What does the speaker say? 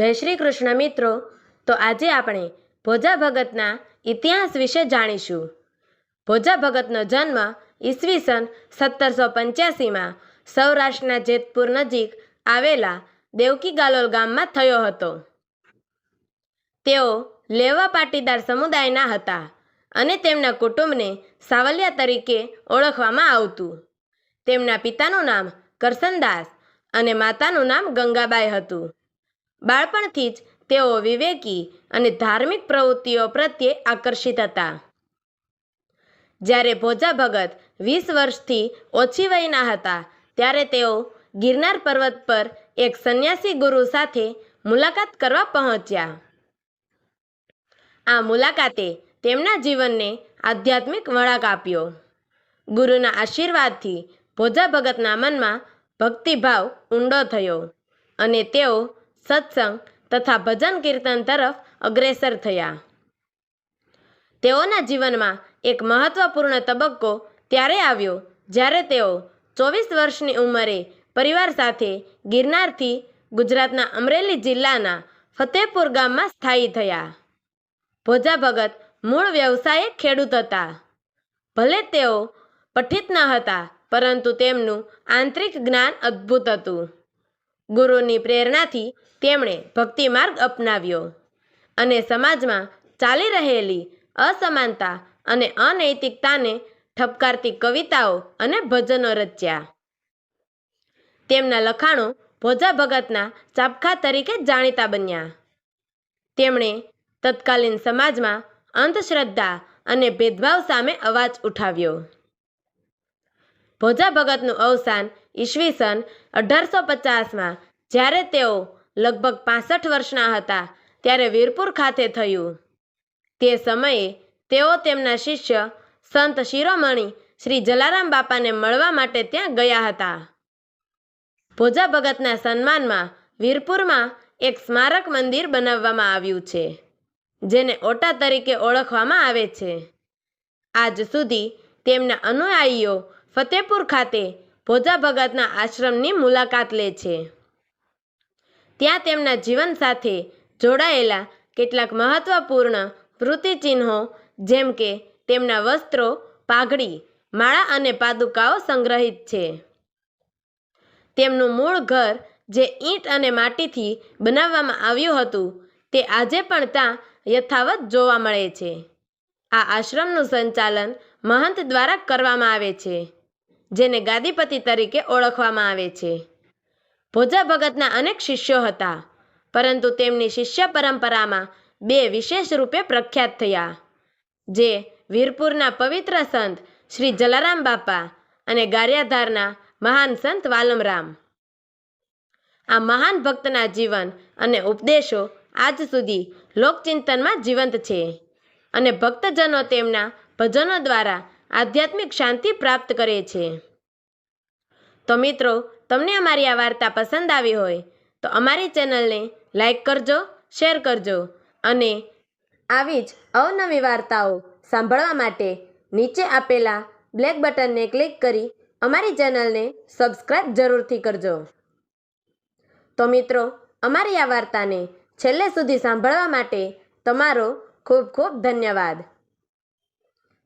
જય શ્રી કૃષ્ણ મિત્રો. તો આજે આપણે ભોજા ભગતના ઇતિહાસ વિશે જાણીશું. ભોજા ભગતનો જન્મ ઈસવીસન સત્તરસો પંચ્યાસીમાં સૌરાષ્ટ્રના જેતપુર નજીક આવેલા દેવકી ગાલોલ ગામમાં થયો હતો. તેઓ લેવા પાટીદાર સમુદાયના હતા અને તેમના કુટુંબને સાવલિયા તરીકે ઓળખવામાં આવતું. તેમના પિતાનું નામ કરસનદાસ અને માતાનું નામ ગંગાબાઈ હતું. બાળપણથી જ તેઓ વિવેકી અને ધાર્મિક પ્રવૃત્તિઓ પ્રત્યે આકર્ષિત હતા. જ્યારે ભોજા ભગત વીસ વર્ષથી ઓછી વયના હતા, ત્યારે તેઓ ગિરનાર પર્વત પર એક સંન્યાસી ગુરુ સાથે મુલાકાત કરવા પહોંચ્યા. આ મુલાકાતે તેમના જીવનને આધ્યાત્મિક વળાંક આપ્યો. ગુરુના આશીર્વાદથી ભોજા ભગતના મનમાં ભક્તિભાવ ઊંડો થયો અને તેઓ સત્સંગ તથા ભજન કીર્તન તરફ અગ્રેસર થયા. તેઓના જીવનમાં એક મહત્વપૂર્ણ તબક્કો ત્યારે આવ્યો જ્યારે તેઓ ચોવીસ વર્ષની ઉંમરે પરિવાર સાથે ગિરનારથી ગુજરાતના અમરેલી જિલ્લાના ફતેપુર ગામમાં સ્થાયી થયા. ભોજા ભગત મૂળ વ્યવસાયે ખેડૂત હતા. ભલે તેઓ પઠિત ન હતા, પરંતુ તેમનું આંતરિક જ્ઞાન અદ્ભુત હતું. ગુરુની પ્રેરણાથી તેમણે ભક્તિ માર્ગ અપનાવ્યો અને સમાજમાં ચાલી રહેલી અસમાનતા અને અનૈતિકતાને ઠપકારતી કવિતાઓ અને ભજનો રચ્યા. તેમના લખાણો ભોજા ભગતના ચાપખા તરીકે જાણીતા બન્યા. તેમણે તત્કાલીન સમાજમાં અંધશ્રદ્ધા અને ભેદભાવ સામે અવાજ ઉઠાવ્યો. ભોજા ભગતનું અવસાન ઈસવીસન અઢારસો પચાસમાં, જ્યારે તેઓ લગભગ પાસઠ વર્ષના હતા, ત્યારે વીરપુર ખાતે થયું. તે સમયે તેઓ તેમના શિષ્ય સંત શિરોમણી શ્રી જલારામ બાપાને મળવા માટે ત્યાં ગયા હતા. ભોજા ભગતના સન્માનમાં વીરપુરમાં એક સ્મારક મંદિર બનાવવામાં આવ્યું છે, જેને ઓટા તરીકે ઓળખવામાં આવે છે. આજ સુધી તેમના અનુયાયીઓ ફતેપુર ખાતે ભોજા ભગતના આશ્રમની મુલાકાત લે છે. ત્યાં તેમના જીવન સાથે જોડાયેલા કેટલાક મહત્વપૂર્ણ વૃત્તિચિહ્નો જેમ કે તેમના વસ્ત્રો, પાઘડી, માળા અને પાદુકાઓ સંગ્રહિત છે. તેમનું મૂળ ઘર જે ઈંટ અને માટીથી બનાવવામાં આવ્યું હતું તે આજે પણ ત્યાં યથાવત જોવા મળે છે. આ આશ્રમનું સંચાલન મહંત દ્વારા કરવામાં આવે છે. જેને ગાદીપતિ તરીકે ઓળખવામાં આવે છે. ભોજા ભગતના અનેક શિષ્યો હતા, પરંતુ તેમની શિષ્ય પરંપરામાં બે વિશેષ રૂપે પ્રખ્યાત થયા, જે વીરપુરના પવિત્ર સંત શ્રી જલારામ બાપા અને ગારિયાધારના મહાન સંત વાલમરામ. આ મહાન ભક્તના જીવન અને ઉપદેશો આજ સુધી લોકચિંતનમાં જીવંત છે અને ભક્તજનો તેમના ભજનો દ્વારા આધ્યાત્મિક શાંતિ પ્રાપ્ત કરે છે. તો મિત્રો, તમને અમારી આ વાર્તા પસંદ આવી હોય, તો અમારી ચેનલને લાઈક કરજો, શેર કરજો અને આવી જ અવનવી વાર્તાઓ સાંભળવા માટે નીચે આપેલા બ્લેક બટનને ક્લિક કરી અમારી ચેનલને સબસ્ક્રાઇબ જરૂરથી કરજો. તો મિત્રો, અમારી આ વાર્તાને છેલ્લે સુધી સાંભળવા માટે તમારો ખૂબ ખૂબ ધન્યવાદ.